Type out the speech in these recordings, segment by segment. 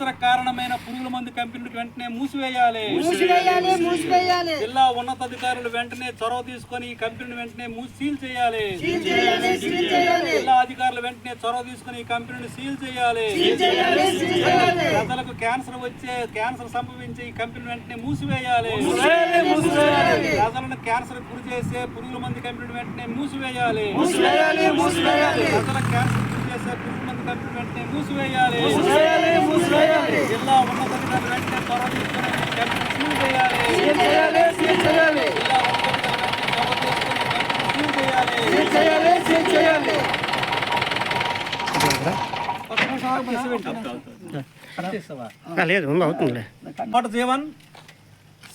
Cancer కారణమైన పురుగుల మందు కంపెనీలకు వెంటనే మూసివేయాలి. జిల్లా ఉన్నతాధికారులు వెంటనే చొరవ తీసుకొని ఈ కంపెనీని వెంటనే సీల్ చేయాలి. జిల్లా అధికారులు వెంటనే చొరవ తీసుకొని ఈ కంపెనీని సీల్ చేయాలి. ప్రజలకు క్యాన్సర్ వచ్చే క్యాన్సర్ సంభవించే ఈ కంపెనీ వెంటనే మూసివేయాలి. మూసివేయాలి ప్రజలను క్యాన్సర్ గురి చేసే పురుగుల మందు కంపెనీ వెంటనే మూసివేయాలి. ప్రజల క్యాన్సర్ గురి చేసే పురుగుల మందు కంపెనీ వెంటనే మూసివేయాలి. జిల్లా ఉన్నతాధికారులు వెంటనే చేయాలి లేదు అవుతుందిలే. కోట జీవన్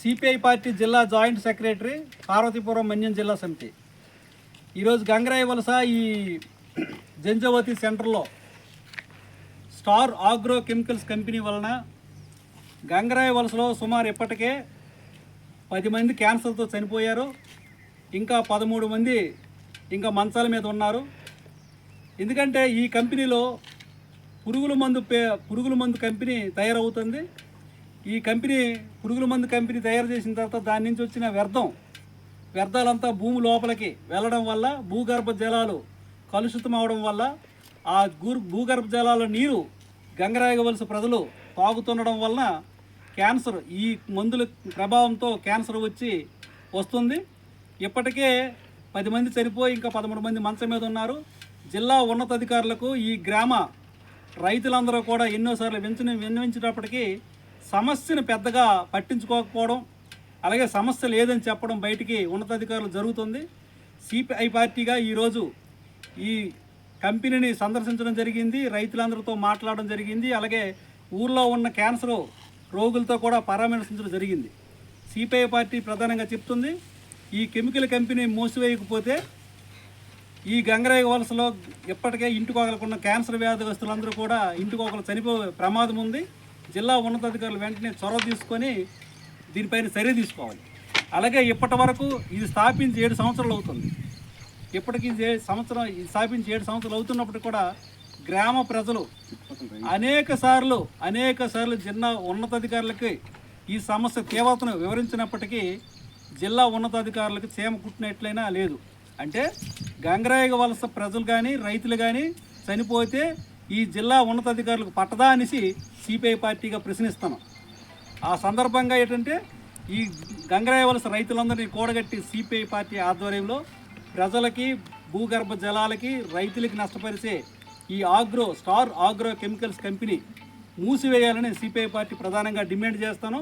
సిపిఐ పార్టీ జిల్లా జాయింట్ సెక్రటరీ పార్వతీపురం మన్యం జిల్లా సమితి. ఈరోజు గంగరాయ వలస ఈ జంజవతి సెంటర్లో స్టార్ ఆగ్రో కెమికల్స్ కంపెనీ వలన గంగరాయ వలసలో సుమారు ఇప్పటికే పది మంది క్యాన్సర్తో చనిపోయారు. ఇంకా పదమూడు మంది ఇంకా మంచాల మీద ఉన్నారు. ఎందుకంటే ఈ కంపెనీలో పురుగుల మందు పే పురుగుల మందు కంపెనీ తయారవుతుంది. ఈ కంపెనీ పురుగుల మందు కంపెనీ తయారు చేసిన తర్వాత దాని నుంచి వచ్చిన వ్యర్థం వ్యర్థాలంతా భూమి లోపలికి వెళ్ళడం వల్ల భూగర్భ జలాలు కలుషితం అవడం వల్ల ఆ భూగర్భ జలాల నీరు గంగరాయవలస ప్రజలు తాగుతుండడం వలన క్యాన్సర్ ఈ మందుల ప్రభావంతో క్యాన్సర్ వచ్చి వస్తుంది. ఇప్పటికే పది మంది చనిపోయి ఇంకా పదమూడు మంది మంచం మీద ఉన్నారు. జిల్లా ఉన్నతాధికారులకు ఈ గ్రామ రైతులందరూ కూడా ఎన్నోసార్లు వించిన విన్నవించేటప్పటికీ సమస్యను పెద్దగా పట్టించుకోకపోవడం అలాగే సమస్య లేదని చెప్పడం బయటికి ఉన్నతాధికారులు జరుగుతుంది. సిపిఐ పార్టీగా ఈరోజు ఈ కంపెనీని సందర్శించడం జరిగింది రైతులందరితో మాట్లాడడం జరిగింది అలాగే ఊర్లో ఉన్న క్యాన్సర్ రోగులతో కూడా పరామర్శించడం జరిగింది. సిపిఐ పార్టీ ప్రధానంగా చెప్తుంది ఈ కెమికల్ కంపెనీ మూసివేయకపోతే ఈ గంగరాయ వలసలో ఇప్పటికే ఇంటికోగలకున్న క్యాన్సర్ వ్యాధిగ్రస్తులందరూ కూడా ఇంటికోగలు చనిపోయే ప్రమాదం ఉంది. జిల్లా ఉన్నతాధికారులు వెంటనే చొరవ తీసుకొని దీనిపైన చర్య తీసుకోవాలి. అలాగే ఇప్పటి వరకు ఇది స్థాపించి ఏడు సంవత్సరాలు అవుతుంది. ఇప్పటికీ సంవత్సరం స్థాపించి ఏడు సంవత్సరాలు అవుతున్నప్పుడు కూడా గ్రామ ప్రజలు అనేక సార్లు అనేక సార్లు జిల్లా ఉన్నతాధికారులకి ఈ సమస్య తీవ్రతను వివరించినప్పటికీ జిల్లా ఉన్నతాధికారులకు చీమ కుట్టినట్లయినా లేదు. అంటే గంగరాయ వలస ప్రజలు కానీ రైతులు కానీ చనిపోతే ఈ జిల్లా ఉన్నతాధికారులకు పట్టదా అనేసి సిపిఐ పార్టీగా ప్రశ్నిస్తాను ఆ సందర్భంగా ఏంటంటే ఈ గంగరాయ వలస రైతులందరినీ కూడగట్టి సిపిఐ పార్టీ ఆధ్వర్యంలో ప్రజలకి భూగర్భ జలాలకి రైతులకి నష్టపరిచే ఈ agro star agro chemicals company మూసివేయాలని CPI party ప్రధానంగా డిమాండ్ చేస్తాను.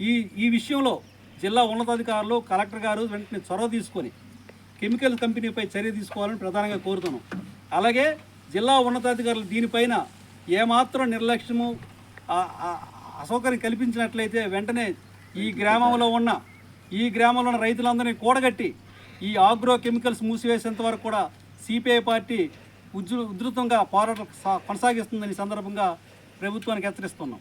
ఈ ఈ విషయంలో జిల్లా ఉన్నతాధికారులు కలెక్టర్ గారు వెంటనే చొరవ తీసుకొని కెమికల్ కంపెనీపై చర్య తీసుకోవాలని ప్రధానంగా కోరుతున్నాం అలాగే జిల్లా ఉన్నతాధికారులు దీనిపైన ఏమాత్రం నిర్లక్ష్యము అసౌకర్యం కల్పించినట్లయితే వెంటనే ఈ గ్రామంలో ఉన్న ఈ గ్రామంలో ఉన్న రైతులందరినీ కూడగట్టి ఈ ఆగ్రో కెమికల్స్ మూసివేసేంత వరకు కూడా సిపిఐ పార్టీ ఉధృ ఉధృతంగా పోరాటం కొనసాగిస్తుందని సందర్భంగా ప్రభుత్వానికి హెచ్చరిస్తున్నాం.